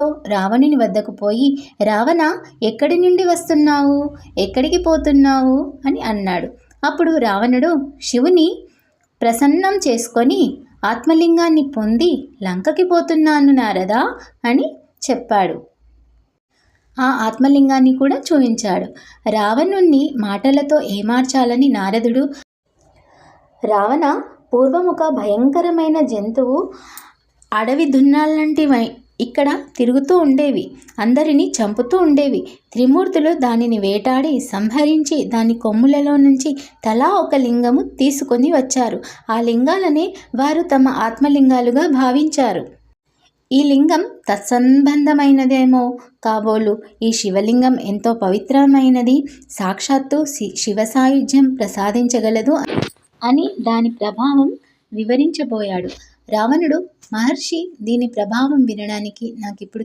రావణుని వద్దకు పోయి రావణ ఎక్కడి నుండి వస్తున్నావు? ఎక్కడికి పోతున్నావు? అని అన్నాడు. అప్పుడు రావణుడు శివుని ప్రసన్నం చేసుకొని ఆత్మలింగాన్ని పొంది లంకకి పోతున్నాను నారదా అని చెప్పాడు. ఆ ఆత్మలింగాన్ని కూడా చూపించాడు రావణుణ్ణి మాటలతో ఏమార్చాలని నారదుడు రావణ పూర్వముఖ భయంకరమైన జంతువు అడవి దున్నాలంటి ఇక్కడ తిరుగుతూ ఉండేవి. అందరినీ చంపుతూ ఉండేవి. త్రిమూర్తులు దానిని వేటాడి సంహరించి దాని కొమ్ములలో నుంచి తలా ఒక లింగము తీసుకొని వచ్చారు. ఆ లింగాలనే వారు తమ ఆత్మలింగాలుగా భావించారు. ఈ లింగం తత్సంబంధమైనదేమో. కాబోలు ఈ శివలింగం ఎంతో పవిత్రమైనది. సాక్షాత్తు శి శివ సాయుధ్యం ప్రసాదించగలదు అని దాని ప్రభావం వివరించబోయాడు. రావణుడు మహర్షి దీని ప్రభావం వినడానికి నాకిప్పుడు